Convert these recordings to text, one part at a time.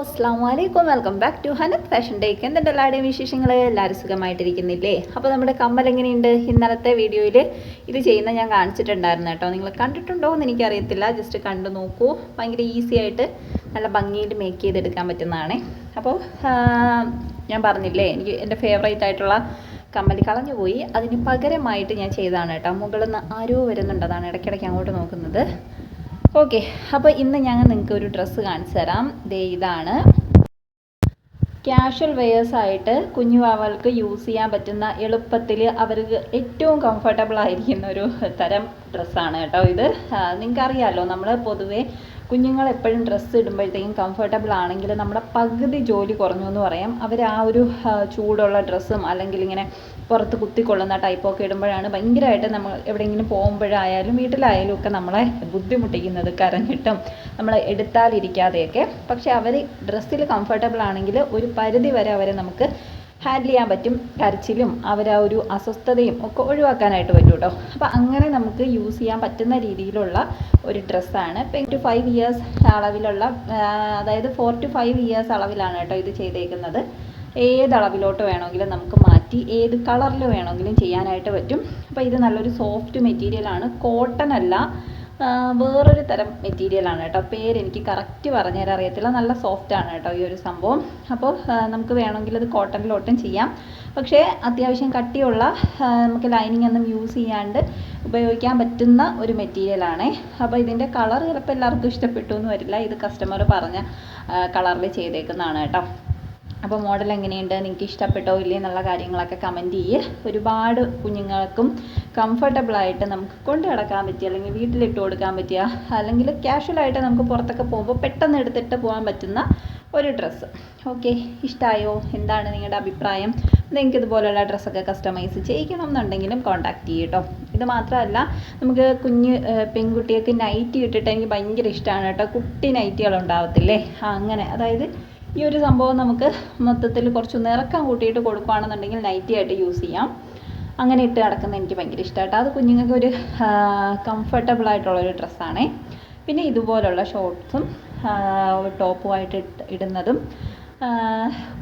അസ്സാം വലൈക്കും welcome back to Hanath fashion ഡേക്ക് എന്തുണ്ട് എല്ലാവരുടെയും വിശേഷങ്ങൾ എല്ലാവരും സുഖമായിട്ടിരിക്കുന്നില്ലേ? അപ്പോൾ നമ്മുടെ കമ്മൽ എങ്ങനെയുണ്ട്? ഇന്നലത്തെ വീഡിയോയിൽ ഇത് ചെയ്യുന്ന ഞാൻ കാണിച്ചിട്ടുണ്ടായിരുന്നു കേട്ടോ. നിങ്ങൾ കണ്ടിട്ടുണ്ടോ എന്ന് എനിക്കറിയത്തില്ല. ജസ്റ്റ് കണ്ടു നോക്കൂ. ഭയങ്കര ഈസി ആയിട്ട് നല്ല ഭംഗിയിൽ മേക്ക് ചെയ്തെടുക്കാൻ പറ്റുന്നതാണ്. അപ്പോൾ ഞാൻ പറഞ്ഞില്ലേ എനിക്ക് എന്റെ ഫേവറേറ്റ് ആയിട്ടുള്ള കമ്മൽ കളഞ്ഞുപോയി അതിന് പകരമായിട്ട് ഞാൻ ചെയ്തതാണ് കേട്ടോ. മുകളിൽ നിന്ന് ആരോ വരുന്നുണ്ട്. അതാണ് ഇടയ്ക്കിടയ്ക്ക് അങ്ങോട്ട് നോക്കുന്നത്. ഓക്കെ അപ്പോൾ ഇന്ന് ഞങ്ങൾ നിങ്ങൾക്ക് ഒരു ഡ്രസ്സ് കാണിച്ചു തരാം. ദേ ഇതാണ്. ക്യാഷ്വൽ വെയേഴ്സ് ആയിട്ട് കുഞ്ഞുവാവകൾക്ക് യൂസ് ചെയ്യാൻ പറ്റുന്ന എളുപ്പത്തിൽ അവർക്ക് ഏറ്റവും കംഫർട്ടബിൾ ആയിരിക്കുന്ന ഒരു തരം ഡ്രസ്സാണ് കേട്ടോ ഇത്. നിങ്ങൾക്കറിയാമല്ലോ നമ്മൾ പൊതുവേ കുഞ്ഞുങ്ങൾ എപ്പോഴും ഡ്രസ്സ് ഇടുമ്പോഴത്തേക്കും കംഫർട്ടബിൾ ആണെങ്കിൽ നമ്മുടെ പകുതി ജോലി കുറഞ്ഞു എന്ന് പറയാം. അവർ ആ ഒരു ചൂടുള്ള ഡ്രസ്സും അല്ലെങ്കിൽ ഇങ്ങനെ പുറത്ത് കുത്തിക്കൊള്ളുന്ന ടൈപ്പൊക്കെ ഇടുമ്പോഴാണ് ഭയങ്കരമായിട്ട് നമ്മൾ എവിടെയെങ്കിലും പോകുമ്പോഴായാലും വീട്ടിലായാലും ഒക്കെ നമ്മളെ ബുദ്ധിമുട്ടിക്കുന്നത് കരഞ്ഞിട്ടും നമ്മൾ എടുത്താലിരിക്കാതെയൊക്കെ. പക്ഷേ അവർ ഡ്രസ്സിൽ കംഫർട്ടബിൾ ആണെങ്കിൽ ഒരു പരിധി വരെ അവരെ നമുക്ക് ഹാൻഡിൽ ചെയ്യാൻ പറ്റും കരച്ചിലും അവരാ ഒരു അസ്വസ്ഥതയും ഒക്കെ ഒഴിവാക്കാനായിട്ട് പറ്റും കേട്ടോ അപ്പോൾ അങ്ങനെ നമുക്ക് യൂസ് ചെയ്യാൻ പറ്റുന്ന രീതിയിലുള്ള ഒരു ഡ്രസ്സാണ് ഇപ്പം ടു ഫൈവ് ഇയേഴ്സ് അളവിലുള്ള അതായത് ഫോർ ടു ഫൈവ് ഇയേഴ്സ് അളവിലാണ് കേട്ടോ ഇത് ചെയ്തേക്കുന്നത്. ഏത് അളവിലോട്ട് വേണമെങ്കിലും നമുക്ക് മാറ്റി ഏത് കളറിൽ വേണമെങ്കിലും ചെയ്യാനായിട്ട് പറ്റും. അപ്പോൾ ഇത് നല്ലൊരു സോഫ്റ്റ് മെറ്റീരിയലാണ് കോട്ടൺ അല്ല വേറൊരു തരം മെറ്റീരിയലാണ് കേട്ടോ. പേര് എനിക്ക് കറക്റ്റ് പറഞ്ഞുതരാൻ അറിയത്തില്ല. നല്ല ആണ് കേട്ടോ ഈ ഒരു സംഭവം. അപ്പോൾ നമുക്ക് വേണമെങ്കിൽ അത് കോട്ടണിലോട്ടും ചെയ്യാം. പക്ഷേ അത്യാവശ്യം കട്ടിയുള്ള നമുക്ക് ലൈനിങ് ഒന്നും യൂസ് ചെയ്യാണ്ട് ഉപയോഗിക്കാൻ പറ്റുന്ന ഒരു മെറ്റീരിയലാണ് അപ്പോൾ ഇതിന്റെ കളർ ചിലപ്പോൾ എല്ലാവർക്കും ഇഷ്ടപ്പെട്ടു എന്ന് വരില്ല. ഇത് കസ്റ്റമർ പറഞ്ഞ കളറിൽ ചെയ്തേക്കുന്നതാണ് കേട്ടോ. അപ്പോൾ മോഡൽ എങ്ങനെയുണ്ട്? നിങ്ങൾക്ക് ഇഷ്ടപ്പെട്ടോ? ഇല്ലേ? എന്നുള്ള കാര്യങ്ങളൊക്കെ കമന്റ് ചെയ്യ്. ഒരുപാട് കുഞ്ഞുങ്ങൾക്കും കംഫർട്ടബിൾ ആയിട്ട് നമുക്ക് കൊണ്ട് നടക്കാൻ പറ്റിയ അല്ലെങ്കിൽ വീട്ടിലിട്ട് കൊടുക്കാൻ പറ്റിയ അല്ലെങ്കിൽ casual-ആയിട്ട് നമുക്ക് പുറത്തൊക്കെ പോകുമ്പോൾ പെട്ടെന്ന് എടുത്തിട്ട് പോകാൻ പറ്റുന്ന ഒരു ഡ്രസ്സ് ഓക്കെ ഇഷ്ടമായോ എന്താണ് നിങ്ങളുടെ അഭിപ്രായം? നിങ്ങൾക്ക് ഇതുപോലെയുള്ള ഡ്രസ്സൊക്കെ കസ്റ്റമൈസ് ചെയ്യിക്കണം എന്നുണ്ടെങ്കിലും കോൺടാക്ട് ചെയ്യും കേട്ടോ ഇത് മാത്രമല്ല നമുക്ക് കുഞ്ഞ് പെൺകുട്ടികൾക്ക് നൈറ്റി ഇട്ടിട്ട് എനിക്ക് ഭയങ്കര ഇഷ്ടമാണ് കേട്ടോ കുട്ടി നൈറ്റികൾ ഉണ്ടാവത്തില്ലേ? അങ്ങനെ അതായത് ഈ ഒരു സംഭവം നമുക്ക് മൊത്തത്തിൽ കുറച്ച് നിറക്കം കൂട്ടിയിട്ട് കൊടുക്കുകയാണെന്നുണ്ടെങ്കിൽ നൈറ്റി ആയിട്ട് യൂസ് ചെയ്യാം. അങ്ങനെ ഇട്ട് നടക്കുന്നത് എനിക്ക് ഭയങ്കര ഇഷ്ടമായിട്ട് അത് കുഞ്ഞുങ്ങൾക്ക് ഒരു കംഫർട്ടബിൾ ആയിട്ടുള്ള ഒരു ഡ്രസ്സാണേ പിന്നെ ഇതുപോലുള്ള ഷോർട്ട്സും ടോപ്പുമായിട്ട് ഇടുന്നതും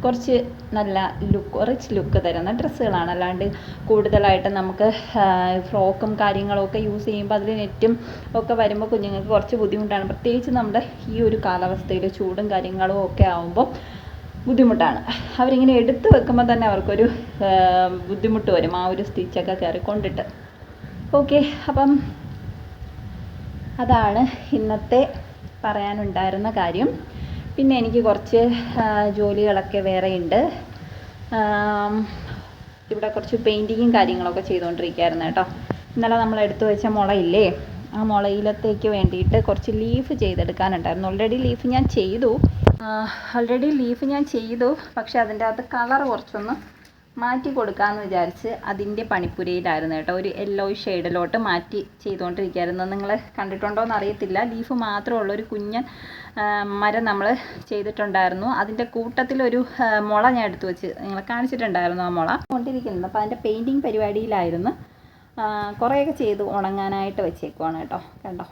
കുറച്ച് നല്ല ലുക്ക് റിച്ച് ലുക്ക് തരുന്ന ഡ്രസ്സുകളാണ് അല്ലാണ്ട് കൂടുതലായിട്ട് നമുക്ക് ഫ്രോക്കും കാര്യങ്ങളൊക്കെ യൂസ് ചെയ്യുമ്പോൾ അതിൽ നെറ്റും ഒക്കെ വരുമ്പോൾ കുഞ്ഞുങ്ങൾക്ക് കുറച്ച് ബുദ്ധിമുട്ടാണ്. പ്രത്യേകിച്ച് നമ്മുടെ ഈ ഒരു കാലാവസ്ഥയിൽ ചൂടും കാര്യങ്ങളും ഒക്കെ ആകുമ്പോൾ ബുദ്ധിമുട്ടാണ്. അവരിങ്ങനെ എടുത്ത് വെക്കുമ്പോൾ തന്നെ അവർക്കൊരു ബുദ്ധിമുട്ട് വരും. ആ ഒരു സ്റ്റിച്ചൊക്കെ കയറിക്കൊണ്ടിട്ട്. ഓക്കെ അപ്പം അതാണ് ഇന്നത്തെ പറയാനുണ്ടായിരുന്ന കാര്യം. പിന്നെ എനിക്ക് കുറച്ച് ജോലികളൊക്കെ ഉണ്ട്. ഇവിടെ കുറച്ച് പെയിന്റിങ്ങും കാര്യങ്ങളൊക്കെ ചെയ്തുകൊണ്ടിരിക്കുകയായിരുന്നു കേട്ടോ. ഇന്നലെ നമ്മൾ എടുത്തു വെച്ച മുളയില്ലേ ആ മുളയിലത്തേക്ക് വേണ്ടിയിട്ട് കുറച്ച് ലീഫ് ചെയ്തെടുക്കാനുണ്ടായിരുന്നു. ഓൾറെഡി ലീഫ് ഞാൻ ചെയ്തു. ഓൾറെഡി ലീഫ് ഞാൻ ചെയ്തു. പക്ഷേ അതിന്റെ അകത്ത് കളർ കുറച്ചൊന്ന് മാറ്റി കൊടുക്കാമെന്ന് വിചാരിച്ച് അതിന്റെ പണിപ്പുരയിലായിരുന്നു കേട്ടോ. ഒരു യെല്ലോ ഷെയ്ഡിലോട്ട് മാറ്റി ചെയ്തുകൊണ്ടിരിക്കുകയായിരുന്നു. നിങ്ങൾ കണ്ടിട്ടുണ്ടോ എന്ന് അറിയത്തില്ല ലീഫ് മാത്രമുള്ള ഒരു കുഞ്ഞൻ മരം നമ്മൾ ചെയ്തിട്ടുണ്ടായിരുന്നു. അതിന്റെ കൂട്ടത്തിലൊരു മുള ഞാൻ എടുത്തു വെച്ച് നിങ്ങൾ കാണിച്ചിട്ടുണ്ടായിരുന്നു ആ മുള. കൊണ്ടിരിക്കുന്നത്. അപ്പോൾ അതിന്റെ പെയിന്റിങ് പരിപാടിയിലായിരുന്നു. കുറേയൊക്കെ ചെയ്ത് ഉണങ്ങാനായിട്ട് വെച്ചേക്കുവാണ് കേട്ടോ. കണ്ടോ?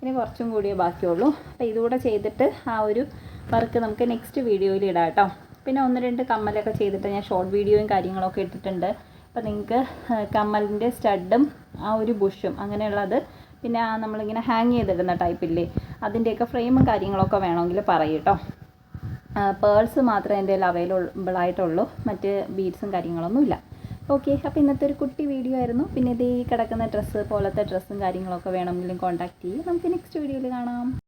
ഇനി കുറച്ചും കൂടിയേ ബാക്കിയുള്ളൂ. അപ്പോൾ ഇതുകൂടെ ചെയ്തിട്ട് ആ ഒരു വർക്ക് നമുക്ക് നെക്സ്റ്റ് വീഡിയോയിൽ ഇടാം കേട്ടോ. പിന്നെ ഒന്ന് രണ്ട് കമ്മലൊക്കെ ചെയ്തിട്ട് ഞാൻ ഷോർട്ട് വീഡിയോയും കാര്യങ്ങളൊക്കെ ഇട്ടിട്ടുണ്ട് അപ്പോൾ നിങ്ങൾക്ക് കമ്മലിന്റെ സ്റ്റഡും ആ ഒരു ബുഷും അങ്ങനെയുള്ളത് പിന്നെ ആ നമ്മളിങ്ങനെ ഹാങ് ചെയ്തിടുന്ന ടൈപ്പില്ലേ അതിന്റെയൊക്കെ ഫ്രെയിമും കാര്യങ്ങളൊക്കെ വേണമെങ്കിൽ പറയും കേട്ടോ. പേൾസ് മാത്രമേ എന്റെ കയ്യിൽ അവൈലബിൾ ആയിട്ടുള്ളൂ. മറ്റ് ബീഡ്സും കാര്യങ്ങളൊന്നുമില്ല ഓക്കെ അപ്പോൾ ഇന്നത്തെ ഒരു കുട്ടി വീഡിയോ ആയിരുന്നു. പിന്നെ ഇത് ഈ കിടക്കുന്ന ഡ്രസ്സ് പോലത്തെ ഡ്രസ്സും കാര്യങ്ങളൊക്കെ വേണമെങ്കിലും കോൺടാക്ട് ചെയ്യും. നമുക്ക് നെക്സ്റ്റ് വീഡിയോയിൽ കാണാം.